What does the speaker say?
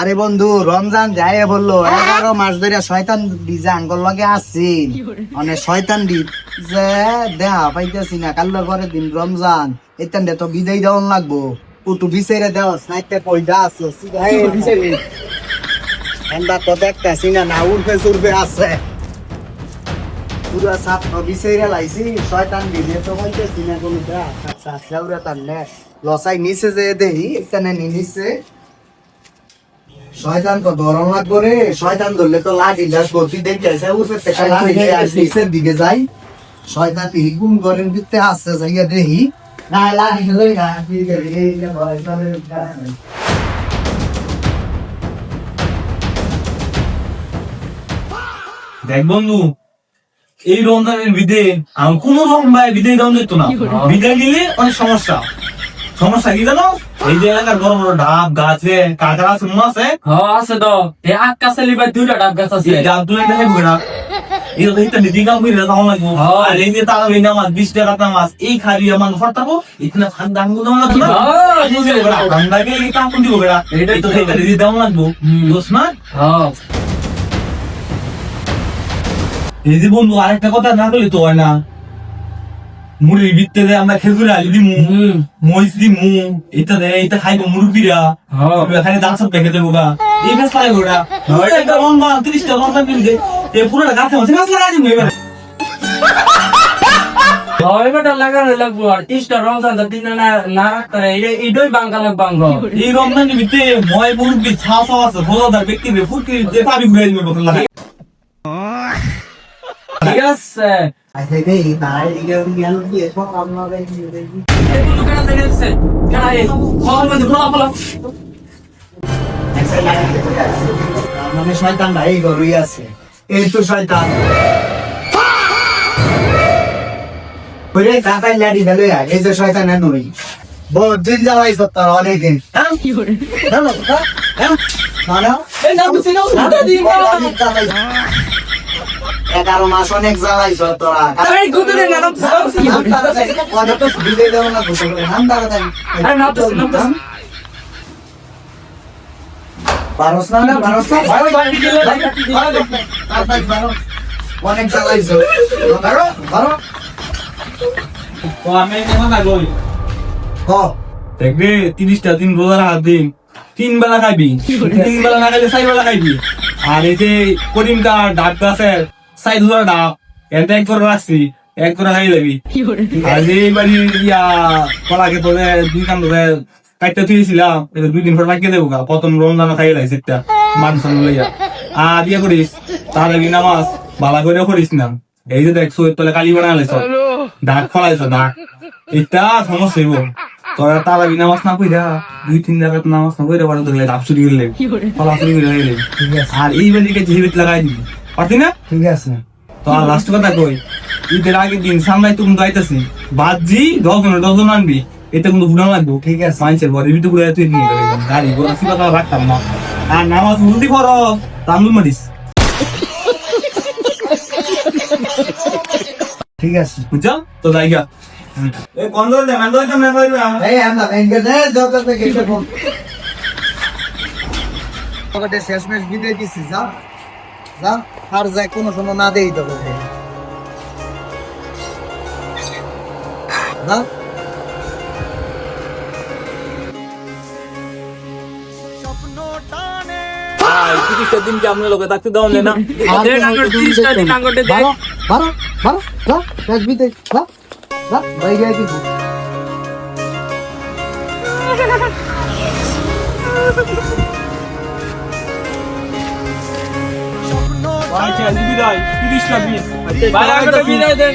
আরে বন্ধু রমজান যাই বলল এগারো মাস ধরে শয়তান ডিজে আঙ্গল লগে আসছি মানে শয়তান দি যে দেহা পাইতেছি না কাল পরের দিন রমজান এতান তো বিদায় দেওয়ান লাগবো। কুটু বিচারে দেওয়া স্নাইতে পয়দা আছে এন্দা তো দেখতেছি না না উর্ফে সুরফে আছে। পুরা সাপ বিচারে লাইছি শয়তান ডিজে তো পাইতেছি না কোনো দেহা। আচ্ছা সেউরে তার লসাই নিচে যে দেহি এখানে নিচে। শয়তান তো ধরন লাগবো রে শয়তান ধরলে তো লাঠি দেখে আসে উঠে নিচের দিকে যাই। শয়তান গুম করেন দিতে আসছে যাইয়া দেখি। না লাঠি না এই। দেখ বন্ধু এই রমজানের বিদে আমি কোন রকম ভাই বিদায় দেওয়া যেত না। বিদায় দিলে অনেক সমস্যা। সমস্যা কি জানো? এই যে এলাকার বড় বড় ডাব গাছে কাঁকড়া আছে মনে আছে? হ্যাঁ আছে তো। এই আট কাছে লিবার দুইটা ডাব গাছ আছে। ডাব তুলে দেখে ঘোরা এই তো হিতা নীতি কাম করে তখন লাগবো। আর এই যে তারা এই নামাজ বিশ টাকা নামাজ এই খাবি আমার ঘর থাকব ইতনা খান দামগুলো না? এই যে ওরা বাংলাকে এই কাম কোন দিব বেড়া এটাই তো তো। দিদি দাম লাগবো। দোষ না? হ্যাঁ এই বন্ধু আরেকটা কথা না বলি তো হয় না। মুড়ির ভিত্তে আমরা খেজুরে আলি দিমু মহিষ দিমু এটা দে এটা খাইবো মুরগিরা হ্যাঁ। এখানে দাঁত সব দেখে দেবো গা। এই গাছ লাগাই ওরা একটা লম্বা তিরিশটা লম্বা মিলবে এ পুরোটা গাছে মাঝে গাছ লাগাই দিবো এবার। হয় বেটা লাগানো লাগবো আর। তিনটা রমজান তো তিন না না রাখতে এইটাই বাঙ্গালে বাঙ্গ এই রমজান ভিত্তে ময় মুরগি ছাও ছাও আছে। ব্যক্তি ফুটকি পাবি ঘুরে দিবে বোতল লাগাই। ঠিক আছে শয়তান ভাই গরুই আছে এই তো শয়তান ওরে কাকাই লাড়ি দিলে এই যে শয়তান নই বহুত দিন যাওয়াইছ তোর অনেকদিন হ্যাঁ হ্যাঁ না না এই না না এগারো মাস অনেক জ্বালাইছ তোরা। এই না না আরে না তো না তো বারোস না না বারোস না। ভাই ভাই অনেক জ্বালাইছ। বারো বারো আমি এই কথা কই দেখবে তিরিশটা দিন রোজার হাত দিন। তিন বেলা খাইবি। তিন বেলা না খাইলে চার বেলা খাইবি। আর এই যে করিমটা ডাব গাছের সাইড ধরা ডাব এটা এক করে রাখছি এক করে খাই যাবি আর বাড়ি ইয়া কলাকে তোরে দুই কান ধরে কাটতে থুয়েছিলাম এটা দুই দিন পর রাখিয়ে দেবো গা প্রথম রমজান খাই লাইছে একটা মান সামনে লইয়া আর ইয়ে করিস তার আগে নামাজ বালা করে করিস না এই যে দেখ সৈয়দ তলে কালি বানা লাইছ ডাক ফলাইছ ডাক এটা সমস্যা হইব তোরা তারা বি নামাজ না কইরা দুই তিন জায়গা নামাজ না কইরা বারো ধরলে ডাব চুরি করলে ফলা চুরি করে আর এই বাড়িকে জিবিত লাগাই দিবি পারতি না? ঠিক আছে। তো আর লাস্ট কথা কই ঈদের আগের দিন সামলাই তুমি গাইতেছি বাদজি দশজন দশজন আনবি এটা কিন্তু বুড়া লাগবো। ঠিক আছে। মাইন্সের বড় ভিতরে ঘুরে তুই নিয়ে গেলি গাড়ি সিবা তারা রাখতাম না। আর নামাজ উল্টি করো তামলু মারিস। ঠিক আছে। বুঝছ? তো জায়গা এ কোন দল দে মান দল কেমন কইরা এই আমরা ব্যাংকে দে যত থেকে ফোন পকেটে শেষ ম্যাচ বিদায় দিছি যা যা আর যাই কোনো সময় না দেই তবে না তিরিশটা দিন কি আপনার লোকে থাকতে দাও না? তিরিশটা দিন বারো বারো বারো ভাই বিদায় তিরিশটা বিয়ে। বিদায় দেন।